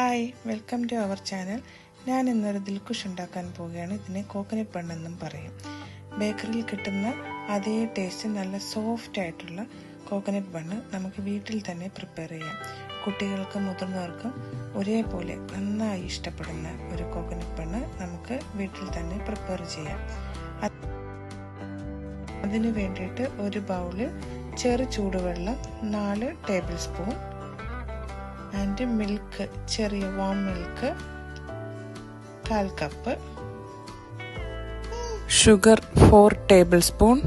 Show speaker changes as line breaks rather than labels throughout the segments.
Hi welcome to our channel ഞാൻ ഇന്നൊരു ദിൽക്കുഷ് ഉണ്ടാക്കാൻ പോവുകയാണ്. ഇതിനെ കോക്കനട്ട് ബണ്ണെന്നും പറയും. ബേക്കറിയിൽ കിട്ടുന്ന അതേ ടേസ്റ്റ് നല്ല സോഫ്റ്റ് ആയിട്ടുള്ള കോക്കനട്ട് ബണ്ണ് നമുക്ക് വീട്ടിൽ തന്നെ പ്രിപ്പയർ ചെയ്യാം. കുട്ടികൾക്കും മുതിർന്നവർക്കും ഒരേപോലെ നന്നായി ഇഷ്ടപ്പെടുന്ന ഒരു കോക്കനട്ട് ബണ്ണ് നമുക്ക് വീട്ടിൽ തന്നെ പ്രിപ്പയർ ചെയ്യാം. അതിന് വേണ്ടിയിട്ട് ഒരു ബൗളിൽ ചെറു ചൂടുവെള്ളം നാല് ടേബിൾ സ്പൂൺ ആൻഡ് മിൽക്ക് ചെറിയ വാം മിൽക്ക് കാൽ cup sugar four tablespoon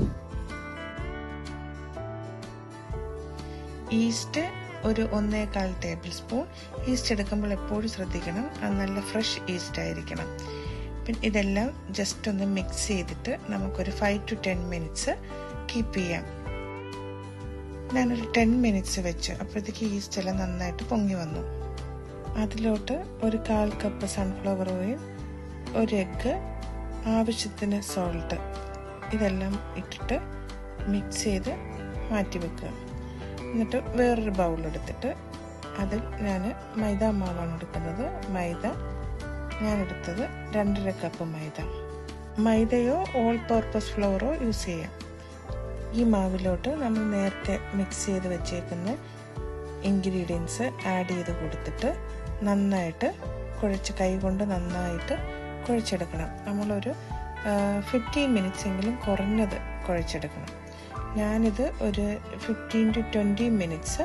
yeast ഒരു ഒന്നേകാൽ ടേബിൾ സ്പൂൺ ഈസ്റ്റ് എടുക്കുമ്പോൾ എപ്പോഴും ശ്രദ്ധിക്കണം അത് നല്ല ഫ്രഷ് ഈസ്റ്റ് ആയിരിക്കണം. പിന്നെ ഇതെല്ലാം ജസ്റ്റ് ഒന്ന് മിക്സ് ചെയ്തിട്ട് നമുക്കൊരു five to ten minutes keep ചെയ്യാം. ഞാനൊരു ടെൻ മിനിറ്റ്സ് വെച്ച് അപ്പോഴത്തേക്ക് ഈസ്റ്റ് എല്ലാം നന്നായിട്ട് പൊങ്ങി വന്നു. അതിലോട്ട് ഒരു കാൽ കപ്പ് സൺഫ്ലവർ ഓയിൽ ഒരു എഗ്ഗ് ആവശ്യത്തിന് സോൾട്ട് ഇതെല്ലാം ഇട്ടിട്ട് മിക്സ് ചെയ്ത് മാറ്റി വെക്കുക. എന്നിട്ട് വേറൊരു ബൗൾ എടുത്തിട്ട് അതിൽ ഞാൻ മൈദ മാവാണ് എടുക്കുന്നത്. മൈദ ഞാൻ എടുത്തത് രണ്ടര കപ്പ് മൈദ. മൈദയോ ഓൾ പർപ്പസ് ഫ്ലോറോ യൂസ് ചെയ്യാം. ഈ മാവിലോട്ട് നമ്മൾ നേരത്തെ മിക്സ് ചെയ്ത് വെച്ചേക്കുന്ന ഇൻഗ്രീഡിയൻസ് ആഡ് ചെയ്ത് കൊടുത്തിട്ട് നന്നായിട്ട് കുഴച്ച് കൈകൊണ്ട് നന്നായിട്ട് കുഴച്ചെടുക്കണം. നമ്മളൊരു ഫിഫ്റ്റീൻ മിനിറ്റ്സ് എങ്കിലും കുറഞ്ഞത് കുഴച്ചെടുക്കണം. ഞാനിത് ഒരു ഫിഫ്റ്റീൻ ടു ട്വന്റി മിനിറ്റ്സ്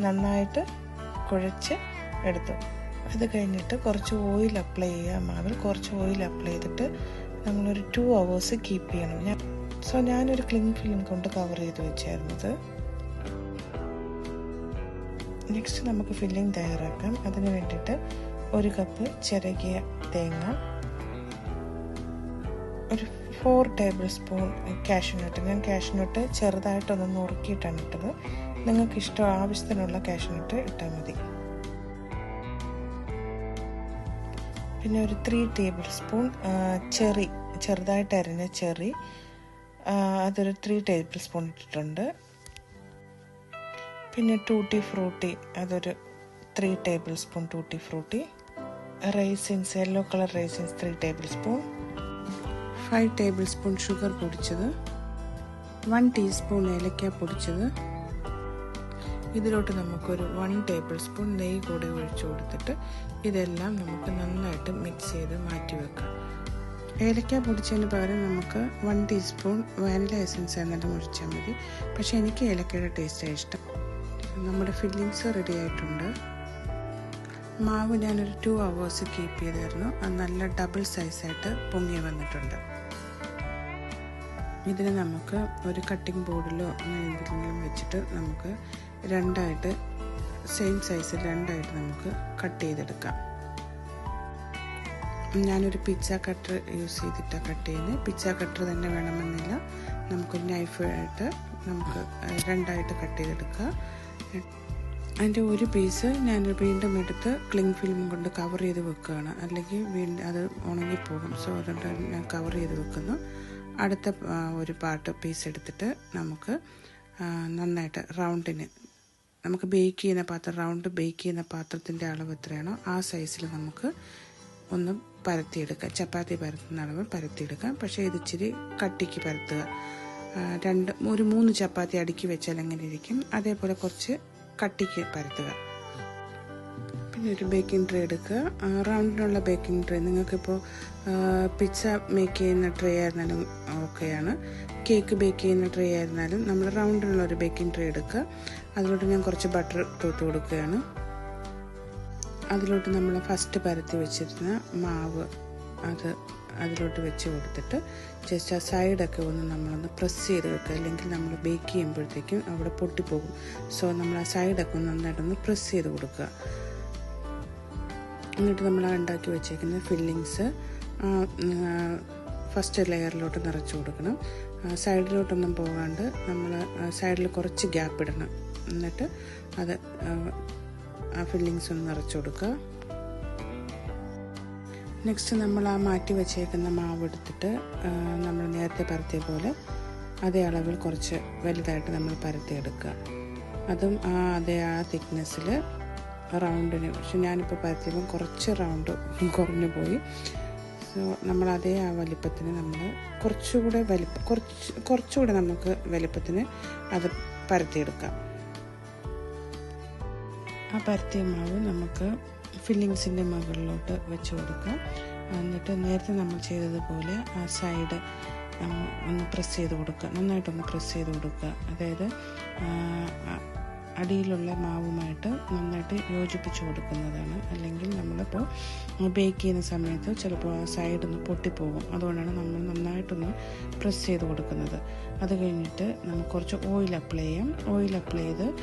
നന്നായിട്ട് കുഴച്ച് എടുത്തു. അത് കഴിഞ്ഞിട്ട് കുറച്ച് ഓയിൽ അപ്ലൈ ചെയ്യുക. മാവിൽ കുറച്ച് ഓയിൽ അപ്ലൈ ചെയ്തിട്ട് നമ്മളൊരു ടു അവേഴ്സ് കീപ്പ് ചെയ്യണം. ഞാൻ സോ ഞാനൊരു ക്ലിങ് ഫിലിം കൊണ്ട് കവർ ചെയ്ത് വെച്ചായിരുന്നത് നെക്സ്റ്റ് നമുക്ക് ഫില്ലിംഗ് തയ്യാറാക്കാം. അതിന് വേണ്ടിയിട്ട് ഒരു കപ്പ് ചിരകിയ തേങ്ങ ഒരു ഫോർ ടേബിൾ സ്പൂൺ കാഷ്യൂനട്ട് ഞാൻ കാഷ്യൂനട്ട് ചെറുതായിട്ടൊന്ന് നുറുക്കിയിട്ടാണ് ഇട്ടത്. നിങ്ങൾക്ക് ഇഷ്ടം ആവശ്യത്തിനുള്ള കാഷ്യൂനട്ട് ഇട്ടാൽ മതി. പിന്നെ ഒരു ത്രീ ടേബിൾ സ്പൂൺ ചെറി ചെറുതായിട്ട് അരിഞ്ഞ ചെറി അതൊരു ത്രീ ടേബിൾ സ്പൂൺ ഇട്ടിട്ടുണ്ട്. പിന്നെ ടൂട്ടി ഫ്രൂട്ടി അതൊരു three tablespoon tutti frutti raisins yellow colour raisins three tablespoon five tablespoon sugar പൊടിച്ചത്. വൺ ടീസ്പൂൺ ഏലക്ക പൊടിച്ചത്. ഇതിലോട്ട് നമുക്കൊരു വൺ ടേബിൾ സ്പൂൺ നെയ്യ് കൂടെ ഒഴിച്ചു കൊടുത്തിട്ട് ഇതെല്ലാം നമുക്ക് നന്നായിട്ട് മിക്സ് ചെയ്ത് മാറ്റി വെക്കാം ഏലക്ക പൊടിച്ചതിന് പകരം നമുക്ക് വൺ ടീസ്പൂൺ വാനില എസൻസ് എന്നിട്ട് ഒഴിച്ചാൽ മതി. പക്ഷെ എനിക്ക് ഏലക്കയുടെ ടേസ്റ്റാണ് ഇഷ്ടം. നമ്മുടെ ഫില്ലിങ്സ് റെഡി ആയിട്ടുണ്ട്. മാവ് ഞാനൊരു ടു അവേഴ്സ് കീപ്പ് ചെയ്തായിരുന്നു അത് നല്ല ഡബിൾ സൈസായിട്ട് പൊങ്ങി വന്നിട്ടുണ്ട്. ഇതിന് നമുക്ക് ഒരു കട്ടിംഗ് ബോർഡിലോ അങ്ങനെ എന്തെങ്കിലും വെച്ചിട്ട് നമുക്ക് രണ്ടായിട്ട് സെയിം സൈസിൽ രണ്ടായിട്ട് നമുക്ക് കട്ട് ചെയ്തെടുക്കാം. ഞാനൊരു പിച്ച കട്ടർ യൂസ് ചെയ്തിട്ടാണ് കട്ട് ചെയ്യുന്നത് പിച്ച കട്ടർ തന്നെ വേണമെന്നില്ല. നമുക്കൊരു നൈഫായിട്ട് നമുക്ക് രണ്ടായിട്ട് കട്ട് ചെയ്തെടുക്കുക അതിന്റെ ഒരു പീസ് ഞാൻ വീണ്ടും എടുത്ത് ക്ലിങ് ഫിലിം കൊണ്ട് കവർ ചെയ്ത് വെക്കുകയാണ് അല്ലെങ്കിൽ വീണ്ടും അത് ഉണങ്ങിപ്പോകും. സോ അതുകൊണ്ട് ഞാൻ കവർ ചെയ്ത് വെക്കുന്നു. അടുത്ത ഒരു പാർട്ട് പീസ് എടുത്തിട്ട് നമുക്ക് നന്നായിട്ട് റൗണ്ടിന് നമുക്ക് ബേക്ക് ചെയ്യുന്ന പാത്രം റൗണ്ട് ബേക്ക് ചെയ്യുന്ന പാത്രത്തിന്റെ അളവ് എത്രയാണോ ആ സൈസിൽ നമുക്ക് ഒന്ന് പരത്തിയെടുക്കുക ചപ്പാത്തി പരത്തുന്ന അളവ് പരത്തിയെടുക്കാം. പക്ഷേ ഇത് ഇച്ചിരി കട്ടിക്ക് പരത്തുക. രണ്ട് ഒരു മൂന്ന് ചപ്പാത്തി അടുക്കി വെച്ചാൽ എങ്ങനെ ഇരിക്കും? അതേപോലെ കുറച്ച് കട്ടിക്ക് പരത്തുക. പിന്നെ ഒരു ബേക്കിംഗ് ട്രേ എടുക്കുക. റൗണ്ടിനുള്ള ബേക്കിംഗ് ട്രേ നിങ്ങൾക്കിപ്പോൾ പിസ്സ മേക്ക് ചെയ്യുന്ന ട്രേ ആയിരുന്നാലും ഓക്കെയാണ്. കേക്ക് ബേക്ക് ചെയ്യുന്ന ട്രേ ആയിരുന്നാലും നമ്മൾ റൗണ്ടിനുള്ള ഒരു ബേക്കിംഗ് ട്രേ എടുക്കുക. അതിലോട്ട് ഞാൻ കുറച്ച് ബട്ടർ തൂത്ത് കൊടുക്കുകയാണ്. അതിലോട്ട് നമ്മൾ ഫസ്റ്റ് പരത്തി വെച്ചിരുന്ന മാവ് അത് അതിലോട്ട് വെച്ച് കൊടുത്തിട്ട് ജസ്റ്റ് ആ സൈഡൊക്കെ ഒന്ന് നമ്മളൊന്ന് പ്രസ് ചെയ്ത് വെക്കുക. അല്ലെങ്കിൽ നമ്മൾ ബേക്ക് ചെയ്യുമ്പോഴത്തേക്കും അവിടെ പൊട്ടിപ്പോകും. സോ നമ്മൾ ആ സൈഡൊക്കെ ഒന്ന് നന്നായിട്ടൊന്ന് പ്രസ് ചെയ്ത് കൊടുക്കുക. എന്നിട്ട് നമ്മൾ ഉണ്ടാക്കി വെച്ചേക്കുന്ന ഫില്ലിങ്സ് ഫസ്റ്റ് ലെയറിലോട്ട് നിറച്ച് കൊടുക്കണം. സൈഡിലോട്ടൊന്നും പോകാണ്ട് നമ്മൾ സൈഡിൽ കുറച്ച് ഗ്യാപ്പ് ഇടണം. എന്നിട്ട് അത് ആ ഫില്ലിങ്സ് ഒന്ന് നിറച്ചു കൊടുക്കുക. നെക്സ്റ്റ് നമ്മൾ ആ മാറ്റി വെച്ചേക്കുന്ന മാവ് എടുത്തിട്ട് നമ്മൾ നേരത്തെ പരത്തിയ പോലെ അതേ അളവിൽ കുറച്ച് വലുതായിട്ട് നമ്മൾ പരത്തിയെടുക്കുക. അതും ആ അതേ ആ തിക്നെസ്സിൽ
റൗണ്ടിന് പക്ഷെ ഞാനിപ്പോൾ പരത്തിയപ്പം കുറച്ച് റൗണ്ട് കുറഞ്ഞു പോയി. സോ നമ്മൾ അതേ ആ വലിപ്പത്തിന് നമ്മൾ കുറച്ചുകൂടെ വലിപ്പം കുറച്ച് കുറച്ചുകൂടെ നമുക്ക് വലിപ്പത്തിന് അത് പരത്തിയെടുക്കാം. ആ പരത്തിയ മാവ് നമുക്ക് ഫില്ലിങ്സിന്റെ മുകളിലോട്ട് വെച്ച് കൊടുക്കാം. എന്നിട്ട് നേരത്തെ നമ്മൾ ചെയ്തതുപോലെ ആ സൈഡ് ഒന്ന് പ്രസ് ചെയ്ത് കൊടുക്കുക. നന്നായിട്ടൊന്ന് പ്രസ് ചെയ്ത് കൊടുക്കുക. അതായത് അടിയിലുള്ള മാവുമായിട്ട് നന്നായിട്ട് യോജിപ്പിച്ച് കൊടുക്കുന്നതാണ്. അല്ലെങ്കിൽ നമ്മളിപ്പോൾ ബേക്ക് ചെയ്യുന്ന സമയത്ത് ചിലപ്പോൾ ആ സൈഡ് ഒന്ന് പൊട്ടിപ്പോകും. അതുകൊണ്ടാണ് നമ്മൾ നന്നായിട്ടൊന്ന് പ്രസ് ചെയ്ത് കൊടുക്കുന്നത്. അത് കഴിഞ്ഞിട്ട് നമുക്ക് കുറച്ച് ഓയിൽ അപ്ലൈ ചെയ്യാം. ഓയിൽ അപ്ലൈ ചെയ്ത്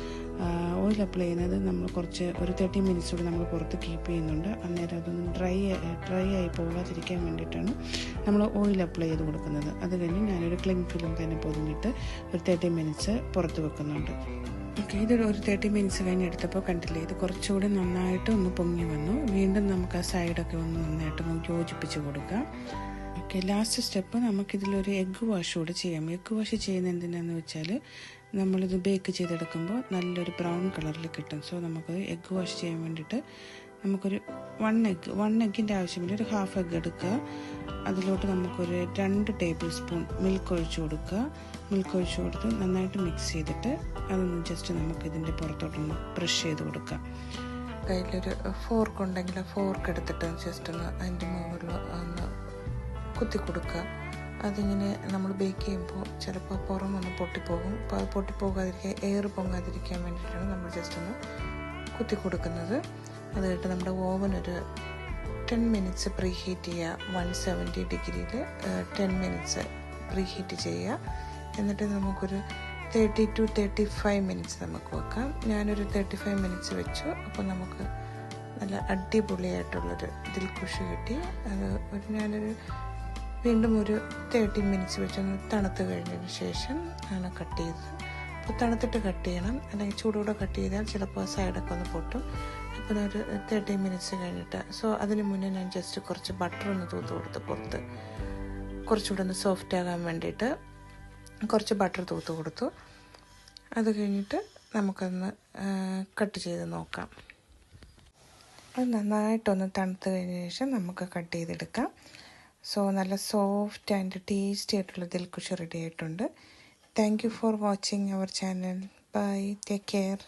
ഓയിൽ അപ്ലൈ ചെയ്യുന്നത് നമ്മൾ കുറച്ച് ഒരു തേർട്ടി മിനിറ്റ്സ് കൂടി നമ്മൾ പുറത്ത് കീപ്പ് ചെയ്യുന്നുണ്ട്. അന്നേരം അതൊന്ന് ഡ്രൈ ഡ്രൈ ആയി പോകാതിരിക്കാൻ വേണ്ടിയിട്ടാണ് നമ്മൾ ഓയിൽ അപ്ലൈ ചെയ്ത് കൊടുക്കുന്നത്. അത് കഴിഞ്ഞ് ഞാനൊരു ക്ലിങ് ഫിലിം തന്നെ പൊതിഞ്ഞിട്ട് ഒരു തേർട്ടി മിനിറ്റ്സ് പുറത്ത് വെക്കുന്നുണ്ട്. ഓക്കെ ഇതൊരു ഒരു തേർട്ടി മിനിറ്റ്സ് കഴിഞ്ഞ് എടുത്തപ്പോൾ കണ്ടില്ലേ ഇത് കുറച്ചുകൂടി നന്നായിട്ട് ഒന്ന് പൊങ്ങി വന്നു. വീണ്ടും നമുക്ക് ആ സൈഡൊക്കെ ഒന്ന് നന്നായിട്ട് നമുക്ക് യോജിപ്പിച്ച് കൊടുക്കാം. ഓക്കെ ലാസ്റ്റ് സ്റ്റെപ്പ് നമുക്കിതിലൊരു എഗ്ഗ് വാഷ് കൂടെ ചെയ്യാം. എഗ്ഗ് വാഷ് ചെയ്യുന്ന എന്തിനാന്ന് വെച്ചാൽ നമ്മളിത് ബേക്ക് ചെയ്തെടുക്കുമ്പോൾ നല്ലൊരു ബ്രൗൺ കളറിൽ കിട്ടും. സോ നമുക്ക് എഗ്ഗ് വാഷ് ചെയ്യാൻ വേണ്ടിയിട്ട് നമുക്കൊരു വൺ എഗ്ഗ് വൺ എഗ്ഗിന്റെ ആവശ്യമില്ല ഒരു ഹാഫ് എഗ്ഗ് എടുക്കുക. അതിലോട്ട് നമുക്കൊരു രണ്ട് ടേബിൾ സ്പൂൺ മിൽക്ക് ഒഴിച്ചു കൊടുക്കുക. മിൽക്ക് ഒഴിച്ചു കൊടുത്ത് നന്നായിട്ട് മിക്സ് ചെയ്തിട്ട് അതൊന്ന് ജസ്റ്റ് നമുക്ക് ഇതിന്റെ പുറത്തോട്ടൊന്ന് ബ്രഷ് ചെയ്ത് കൊടുക്കാം. കയ്യിലൊരു ഫോർക്ക് ഉണ്ടെങ്കിൽ ആ ഫോർക്ക് എടുത്തിട്ട് ജസ്റ്റ് ഒന്ന് അതിന്റെ മുകളിൽ ഒന്ന് കുത്തി കൊടുക്കുക. അതിങ്ങനെ നമ്മൾ ബേക്ക് ചെയ്യുമ്പോൾ ചിലപ്പോൾ പുറം ഒന്ന് പൊട്ടിപ്പോകും. അപ്പോൾ അത് പൊട്ടിപ്പോകാതിരിക്കാൻ എയർ പൊങ്ങാതിരിക്കാൻ വേണ്ടിയിട്ടാണ് നമ്മൾ ജസ്റ്റ് ഒന്ന് കുത്തി കൊടുക്കുന്നത്. അത് കഴിഞ്ഞിട്ട് നമ്മുടെ ഓവൻ ഒരു ടെൻ മിനിറ്റ്സ് പ്രീ ഹീറ്റ് ചെയ്യുക. വൺ സെവന്റി ഡിഗ്രിയിൽ ടെൻ മിനിറ്റ്സ് പ്രീ ഹീറ്റ് ചെയ്യുക. എന്നിട്ട് നമുക്കൊരു thirty to thirty five minutes നമുക്ക് വെക്കാം. ഞാനൊരു തേർട്ടി ഫൈവ് മിനിറ്റ്സ് വെച്ചു. അപ്പോൾ നമുക്ക് നല്ല അടിപൊളിയായിട്ടുള്ളൊരു ദിൽക്കുഷ് കിട്ടി. അത് ഒരു ഞാനൊരു വീണ്ടും ഒരു തേർട്ടി മിനിറ്റ്സ് വെച്ചൊന്ന് തണുത്ത് കഴിഞ്ഞതിന് ശേഷം ആണ് കട്ട് ചെയ്തത്. അപ്പോൾ തണുത്തിട്ട് കട്ട് ചെയ്യണം. അല്ലെങ്കിൽ ചൂടോടെ കട്ട് ചെയ്താൽ ചിലപ്പോൾ സൈഡൊക്കെ ഒന്ന് പൊട്ടും. അപ്പോൾ ഒരു തേർട്ടി മിനിറ്റ്സ് കഴിഞ്ഞിട്ട് സോ അതിന് മുന്നേ ഞാൻ ജസ്റ്റ് കുറച്ച് ബട്ടർ ഒന്ന് തൂത്ത് കൊടുത്ത് പുറത്ത് കുറച്ചുകൂടെ ഒന്ന് സോഫ്റ്റ് ആകാൻ വേണ്ടിയിട്ട് കുറച്ച് ബട്ടർ തൂത്ത് കൊടുത്തു. അത് കഴിഞ്ഞിട്ട് നമുക്കൊന്ന് കട്ട് ചെയ്ത് നോക്കാം. അത് നന്നായിട്ടൊന്ന് തണുത്ത് കഴിഞ്ഞ ശേഷം നമുക്ക് കട്ട് ചെയ്തെടുക്കാം. സോ നല്ല സോഫ്റ്റ് ആൻഡ് ടേസ്റ്റി ആയിട്ടുള്ള ദിൽക്കുഷ് റെഡി ആയിട്ടുണ്ട്. Thank you for watching our channel bye take care